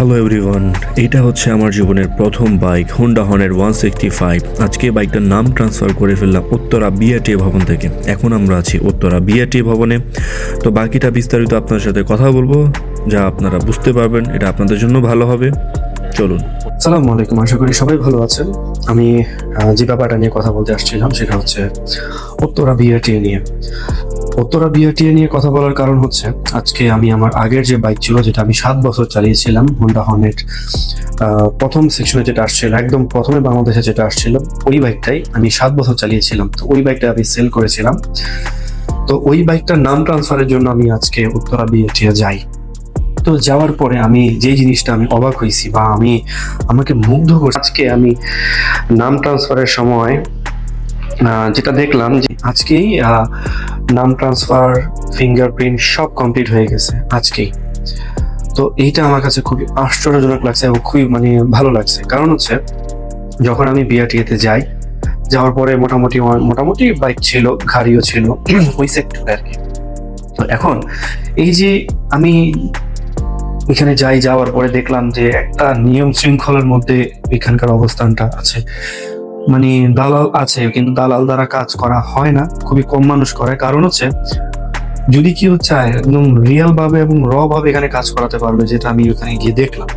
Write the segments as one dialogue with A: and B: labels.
A: Hello everyone এটা হচ্ছে আমার জীবনের প্রথম বাইক হোন্ডা হনের ওয়ান সিক্সটি ফাইভ আজকে বাইকটার নাম ট্রান্সফার করে ফেললাম উত্তরা বিআরটি ভবন থেকে। এখন আমরা আছি উত্তরা বিআরটি ভবনে। তো বাকিটা বিস্তারিত আপনার সাথে কথা বলব, যা আপনারা বুঝতে পারবেন, এটা আপনাদের জন্য ভালো হবে। চলুন।
B: সালামু আলাইকুম, আশা করি সবাই ভালো আছেন। আমি যে ব্যাপারটা নিয়ে কথা বলতে আসছিলাম, সেটা হচ্ছে উত্তরা বিআরটিএ নিয়ে। উত্তরা বিআরটিএ নিয়ে কথা বলার কারণ হচ্ছে, আজকে আমি আমার আগের যে বাইক ছিল, যেটা আমি সাত বছর চালিয়েছিলাম হোন্ডা হর্নেট প্রথম সেকশনে যেটা আসছিল, একদম প্রথমে বাংলাদেশে যেটা আসছিল, ওই বাইকটাই আমি সাত বছর চালিয়েছিলাম। তো ওই বাইকটা আমি সেল করেছিলাম। তো ওই বাইকটার নাম ট্রান্সফারের জন্য আমি আজকে উত্তরা বিআরটিএ যাই। তো যাওয়ার পরে আমি যে জিনিসটা আমি অবাক হয়েছি বা আমি আমাকে মুগ্ধ করছে আজকে আমি নাম ট্রান্সফারের সময় যেটা দেখলাম যে আজকেই নাম ট্রান্সফার ফিঙ্গারপ্রিন্ট সব কমপ্লিট হয়ে গেছে আজকেই। তো এইটা আমার কাছে খুবই আশ্চর্যজনক লাগছে এবং খুবই মানে ভালো লাগছে। কারণ হচ্ছে, যখন আমি বিআরটিএতে যাই, যাওয়ার পরে মোটামুটি মোটামুটি বাইক ছিল, গাড়িও ছিল, ওই সেক্টরে আর কি। তো এখন, এই যে আমি এখানে যাই, যাওয়ার পরে দেখলাম যে একটা নিয়ম শৃঙ্খলার মধ্যে এখানকার অবস্থানটা আছে। মানে দালাল আছে, কিন্তু দালাল দ্বারা কাজ করা হয় না, খুবই কম মানুষ করে। কারণ হচ্ছে, যদি কেউ চায় একদম রিয়েল ভাবে এবং র ভাবে এখানে কাজ করাতে পারবে, যেটা আমি ওখানে গিয়ে দেখলাম।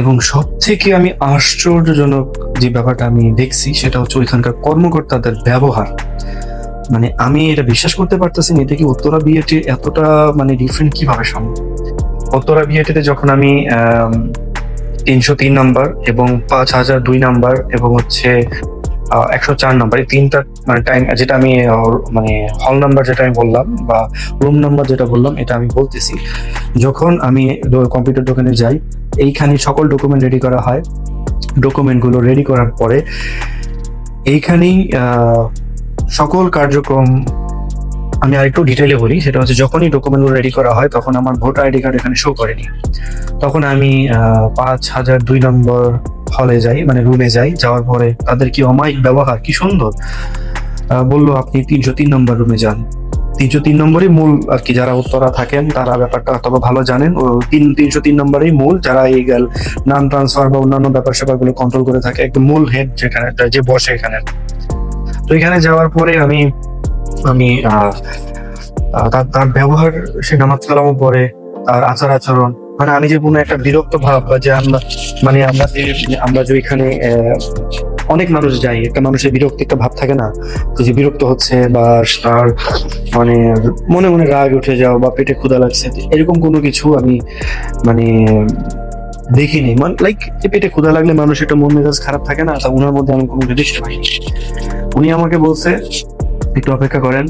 B: এবং সব থেকে আমি আশ্চর্যজনক যে ব্যাপারটা আমি দেখছি, সেটা হচ্ছে ওইখানকার কর্মকর্তাদের ব্যবহার। মানে আমি এটা বিশ্বাস করতে পারতেছি না, এটা কি উত্তরা বিএটি এতটা মানে ডিফারেন্ট কীভাবে সম্ভব? উত্তরা বিএটিতে যখন আমি তিনশো তিন নাম্বার এবং পাঁচ হাজার দুই নাম্বার এবং হচ্ছে একশো চার নাম্বার। এই তিনটা মানে টাইম যেটা আমি মানে হল নাম্বার যেটা আমি বললাম বা রুম নাম্বার যেটা বললাম, এটা আমি বলতেছি। যখন আমি কম্পিউটার দোকানে যাই, এইখানে সকল ডকুমেন্ট রেডি করা হয়। ডকুমেন্টগুলো রেডি করার পরে, এইখানেই সকল কার্যক্রম আমি আরেকটু ডিটেলে বলি, সেটা হচ্ছে যখনই ডকুমেন্টগুলো রেডি করা হয়, তখন আমার ভোটার আইডি কার্ড এখানে শো করেনি। তখন আমি পাঁচ হাজার দুই নম্বর হলে যাই মানে রুমে যাই, যাওয়ার পরে তাদের কি অমায়িক ব্যবহার? কি সুন্দর। বলল, আপনি তিনশো তিন নম্বর রুমে যান। তিনশো তিন নম্বরই মূল আর কি, যারা উত্তরা থাকেন, তারা ব্যাপারটা তবে ভালো জানেন। ও, তিন, তিনশো তিন নম্বরই মূল, যারা এই গেল নাম ট্রান্সফার বা অন্যান্য ব্যাপার স্যাপারগুলো কন্ট্রোল করে থাকে, একদম মূল হেড যেখানে, যে বসে এখানে। তো এখানে যাওয়ার পরে আমি আমি তার ব্যবহার সে নামাজ কালামও পরে তার আচার আচরণ। মানে আমি যে কোনো একটা বিরক্ত ভাব বা যে আমরা মানে আমরা যে আমরা যে আহ, অনেক মানুষ যাই একটা মানুষের বিরক্তি একটা ভাব থাকে না? যে বিরক্ত হচ্ছে বা তার মানে মনে মনে রাগ উঠে যাও বা পেটে ক্ষুধা লাগছে এরকম কোনো কিছু আমি মানে দেখিনি। মানে লাইক পেটে ক্ষুধা লাগলে মানুষ একটা মন মেজাজ খারাপ থাকে না তা ওনার মধ্যে আমি কোনো কিছু পাইনি। উনি আমাকে বলছে একটু অপেক্ষা করেন।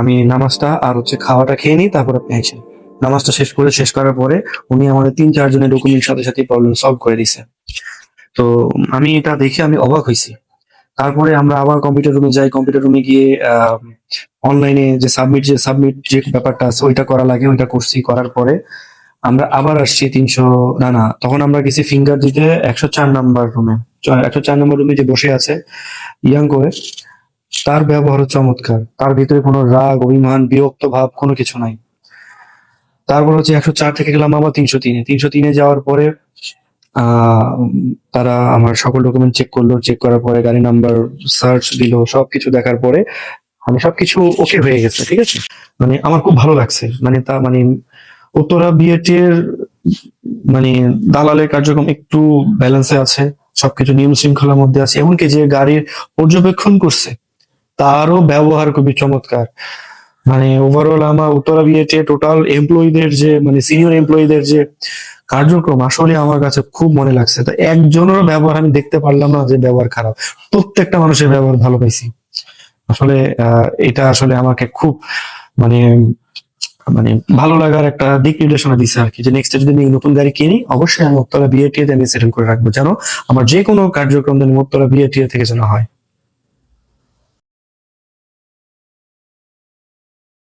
B: আমি নামাজটা আর হচ্ছে খাওয়াটা খেয়ে নিই, তারপর আপনি আইসেন। নামাজটা শেষ করে, শেষ করার পরে উনি আমাদের তিন চারজনের ডকুমেন্ট সাথে সাথে প্রবলেম সলভ করে দিছে তো, আমি এটা দেখে আমি অবাক হয়েছি। তারপরে আমরা আবার কম্পিউটার রুমে যাই কম্পিউটার রুমে গিয়ে অনলাইনে যে সাবমিট যে সাবমিট যে ব্যাপারটা আছে, ওইটা করা লাগে, ওইটা করছি করার পরে আমরা আবার আসছি তিনশো, না না, তখন আমরা গেছি ফিঙ্গার দিতে একশো চার নাম্বার রুমে একশো চার নাম্বার রুমে যে বসে আছে, ইয়াং করে। তার ব্যবহার চমৎকার। তার ভিতরে কোনো রাগ, অভিমান, বিরক্ত ভাব কোনো কিছু নাই। তারপর হচ্ছে একশো চার থেকে গেলাম আবার তিনশো তিনে। তিনশো তিনে যাওয়ার পরে তারা আমার সকল ডকুমেন্ট চেক করল। চেক করার পরে গাড়ি নাম্বার সার্চ দিল, সবকিছু দেখার পরে আমি সবকিছু ওকে হয়ে গেছে, ঠিক আছে? মানে আমার খুব ভালো লাগছে। মানে তা মানে উত্তরা বিএটি এর মানে দালালের কার্যক্রম একটু ব্যালেন্সে আছে, সবকিছু নিয়ম শৃঙ্খলার মধ্যে আছে। এমনকি যে গাড়ির পর্যবেক্ষণ করছে তারও ব্যবহার খুবই চমৎকার। মানে ওভারঅল আমার উত্তরা বিএটি টোটাল এমপ্লয়ীদের যে মানে সিনিয়র এমপ্লয়ীদের যে কার্যক্রম, আসলে আমার কাছে খুব মনে লাগছে। তো একজনেরও ব্যবহার আমি দেখতে পারলাম না যে ব্যবহার খারাপ। প্রত্যেকটা মানুষের ব্যবহার ভালো পাইছি। আসলে এটা আসলে আমাকে খুব মানে মানে ভালো লাগার একটা দিক নির্দেশনা দিচ্ছে আর কি। যে নেক্সট যদি আমি নতুন গাড়ি কিনি, অবশ্যই আমি উত্তরা বিএটি আমি সেটেল করে রাখব। যেন আমার যে কোনো কার্যক্রম যেন উত্তরা বিএটি থেকে যেন হয়।